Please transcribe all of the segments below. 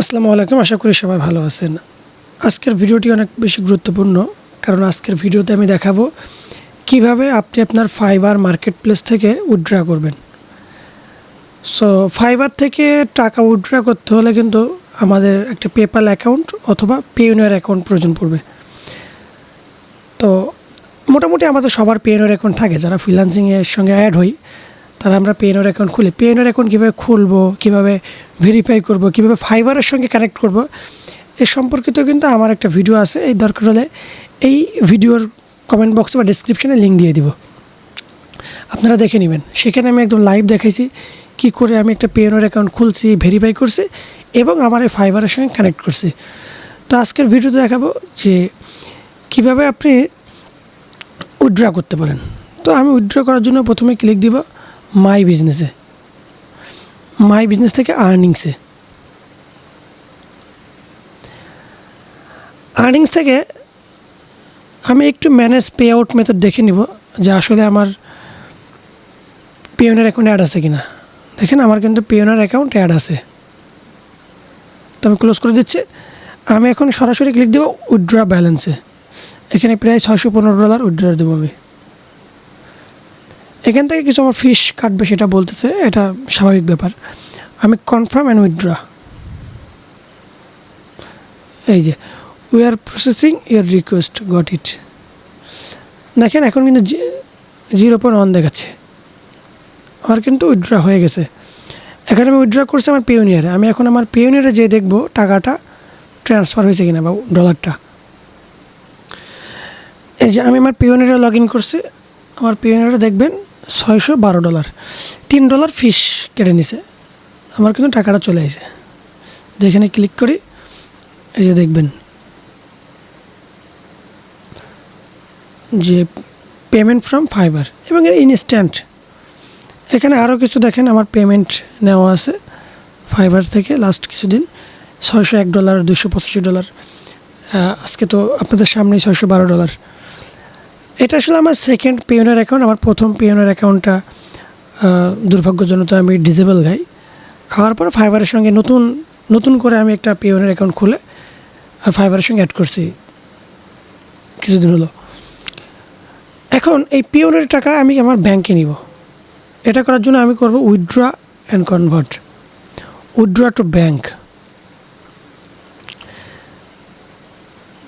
আসসালামু আলাইকুম, আশা করি সবাই ভালো আছেন। আজকের ভিডিওটি অনেক বেশি গুরুত্বপূর্ণ, কারণ আজকের ভিডিওতে আমি দেখাবো কীভাবে আপনি আপনার ফাইবার মার্কেট প্লেস থেকে উইথড্রা করবেন। সো, ফাইবার থেকে টাকা উইথড্রা করতে হলে কিন্তু আমাদের একটা পেপাল অ্যাকাউন্ট অথবা পেইউনিয়ার অ্যাকাউন্ট প্রয়োজন পড়বে। তো, মোটামুটি আমাদের সবার পেইউনিয়ার অ্যাকাউন্ট থাকে, যারা ফ্রিলান্সিংয়ের সঙ্গে অ্যাড হই। তারা আমরা পেইউনিয়ার অ্যাকাউন্ট খুলি। পেইউনিয়ার অ্যাকাউন্ট কীভাবে খুলবো, কীভাবে ভেরিফাই করব, কীভাবে ফাইবারের সঙ্গে কানেক্ট করব, এ সম্পর্কিত কিন্তু আমার একটা ভিডিও আছে, এই দরকার হলে এই ভিডিওর কমেন্ট বক্সে বা ডিসক্রিপশনে লিঙ্ক দিয়ে দিব। আপনারা দেখে নেবেন। সেখানে আমি একদম লাইভ দেখাইছি, কি করে আমি একটা পেওনার অ্যাকাউন্ট খুলছি ভেরিফাই করছি এবং আমার এই ফাইবারের সঙ্গে কানেক্ট করছি। তো আজকের ভিডিওতে দেখাবো যে কীভাবে আপনি উইথড্র করতে পারেন। তো আমি উইথড্র করার জন্য প্রথমে ক্লিক দিব। মাই বিজনেসে মাই বিজনেস থেকে আর্নিংসে আর্নিংস থেকে আমি একটু ম্যানেজ পে আউট মেথড দেখে নিব যে আসলে আমার পিওনার অ্যাকাউন্ট অ্যাড আছে কিনা। দেখেন আমার কিন্তু পিওনার অ্যাকাউন্ট অ্যাড আছে। তো আমি ক্লোজ করে দিচ্ছি। আমি এখন সরাসরি ক্লিক দেবো উইথড্র ব্যালেন্সে এখানে প্রায় ছয়শো পনেরো ডলার উইথড্র দেবো আমি। এখান থেকে কিছু আমার ফিস কাটবে সেটা বলতেছে, এটা স্বাভাবিক ব্যাপার। আমি কনফার্ম অ্যান্ড উইথড্র এই যে we are processing your request got it দেখেন, এখন কিন্তু জিরো পয়েন্ট ওয়ান দেখাচ্ছে। আমার কিন্তু উইথড্র হয়ে গেছে। এখানে আমি উইথড্র করছি আমার পিওনিয়ারে আমি এখন আমার পিওনিয়ারে যেয়ে দেখব টাকাটা ট্রান্সফার হয়েছে কিনা বা ডলারটা এই যে, আমি আমার পিওনিয়ারে লগ ইন করছি। আমার পিওনিয়ারে দেখবেন ছয়শো বারো ডলার। তিন ডলার ফিস কেটে নিছে। আমার কিন্তু টাকাটা চলে আসে যেখানে ক্লিক করি, এই যে দেখবেন। যে পেমেন্ট ফ্রম ফাইবার এবং এর ইনস্ট্যান্ট এখানে আরও কিছু দেখেন, আমার পেমেন্ট নেওয়া আছে ফাইবার থেকে লাস্ট কিছুদিন। ছয়শো এক ডলার দুশো পঁচাশি ডলার। আজকে তো আপনাদের সামনেই ছয়শো বারো ডলার। এটা আসলে আমার সেকেন্ড পেওনার অ্যাকাউন্ট আমার প্রথম পেওনার অ্যাকাউন্টটা দুর্ভাগ্যজনক আমি ডিজেবল গাই খাওয়ার পর ফাইবারের সঙ্গে নতুন নতুন করে আমি একটা পেওনার অ্যাকাউন্ট খুলে ফাইবারের সঙ্গে অ্যাড করছি। কিছুদিন হলো। এখন এই পিওনের টাকা আমি আমার ব্যাংকে নিব। এটা করার জন্য আমি করব withdraw and convert withdraw to bank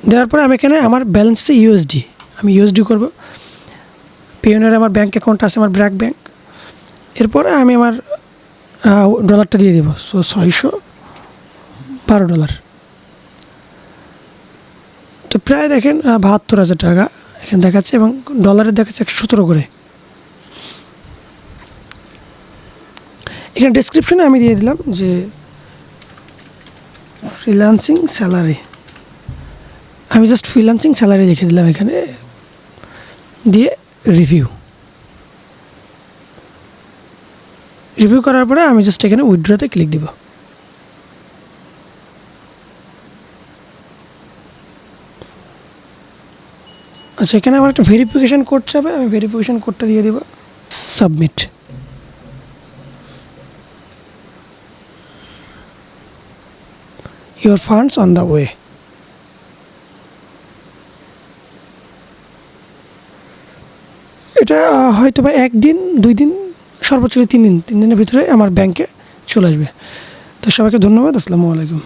দেওয়ার পরে আমি এখানে আমার ব্যালেন্স ইউএসডি আমি ইউএসডি করব। পিওনের আমার ব্যাঙ্ক অ্যাকাউন্ট আছে, আমার ব্র্যাক ব্যাঙ্ক এরপরে আমি আমার ডলারটা দিয়ে দেবো। সো ছয়শো বারো ডলার তো প্রায় দেখেন বাহাত্তর হাজার টাকা এখানে দেখাচ্ছে এবং ডলারে দেখাচ্ছে একশো সতেরো করে। এখানে ডিসক্রিপশনে আমি দিয়ে দিলাম যে ফ্রিলান্সিং স্যালারি আমি জাস্ট ফ্রিলান্সিং স্যালারি লিখে দিলাম এখানে। দিয়ে রিভিউ রিভিউ করার পরে আমি জাস্ট এখানে উইথড্রতে ক্লিক দিব। আচ্ছা এখানে আমার একটা ভেরিফিকেশান কোড চাবে আমি ভেরিফিকেশান কোডটা দিয়ে দেবো submit your funds on the way এটা হয়তো বা একদিন দুই দিন সর্বোচ্চ তিন দিন তিন দিনের ভিতরে আমার ব্যাংকে চলে আসবে। তো সবাইকে ধন্যবাদ, আসসালামু আলাইকুম।